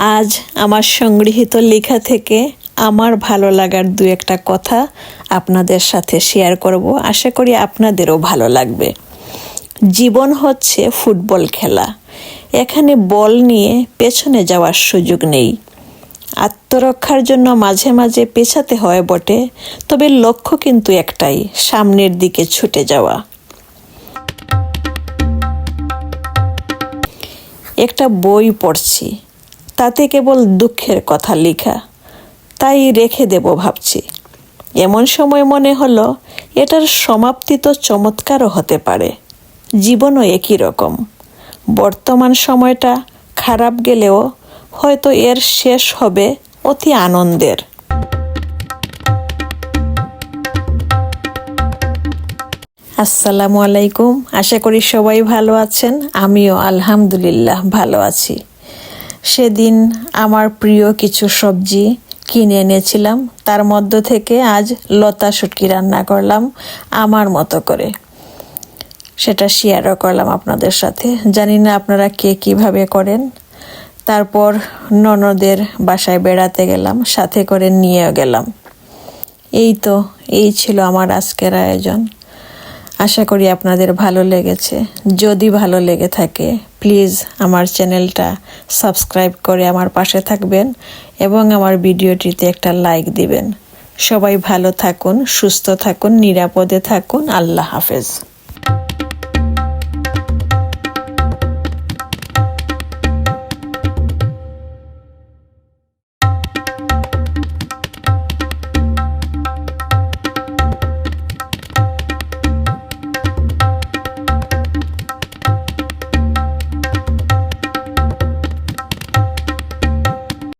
আজ আমার সংগৃহীত লেখা থেকে আমার ভালো লাগার দু একটা কথা আপনাদের সাথে শেয়ার করব। আশা করি আপনাদেরও ভালো লাগবে। জীবন হচ্ছে ফুটবল খেলা। এখানে বল নিয়ে পেছনে যাওয়ার সুযোগ নেই। আত্মরক্ষার জন্য মাঝে মাঝে পেছাতে হয় বটে, তবে লক্ষ্য কিন্তু একটাই, সামনের দিকে ছুটে যাওয়া। একটা বই পড়ছি। তাতে কেবল দুঃখের কথা লেখা। তাই রেখে দেব ভাবছি। এমন সময় মনে হলো, এটার সমাপ্তি তো চমৎকারও হতে পারে। জীবনও একই রকম। বর্তমান সময়টা খারাপ গেলেও হয়তো এর শেষ হবে অতি আনন্দের। আসসালামু আলাইকুম। আশা করি সবাই ভালো আছেন। আমিও আলহামদুলিল্লাহ ভালো আছি। সেদিন আমার প্রিয় কিছু সবজি কিনে এনেছিলাম। তার মধ্য থেকে আজ লতা শুটকি রান্না করলাম আমার মতো করে। সেটা শেয়ারও করলাম আপনাদের সাথে। জানি না আপনারা কে কীভাবে করেন। তারপর ননদের বাসায় বেড়াতে গেলাম, সাথে করে নিয়েও গেলাম। এই তো, এই ছিল আমার আজকের আয়োজন। আশা করি আপনাদের ভালো লেগেছে। যদি ভালো লেগে থাকে প্লিজ আমার চ্যানেলটা সাবস্ক্রাইব করে আমার পাশে থাকবেন এবং আমার ভিডিওটিতে একটা লাইক দিবেন। সবাই ভালো থাকুন, সুস্থ থাকুন, নিরাপদে থাকুন। আল্লাহ হাফেজ।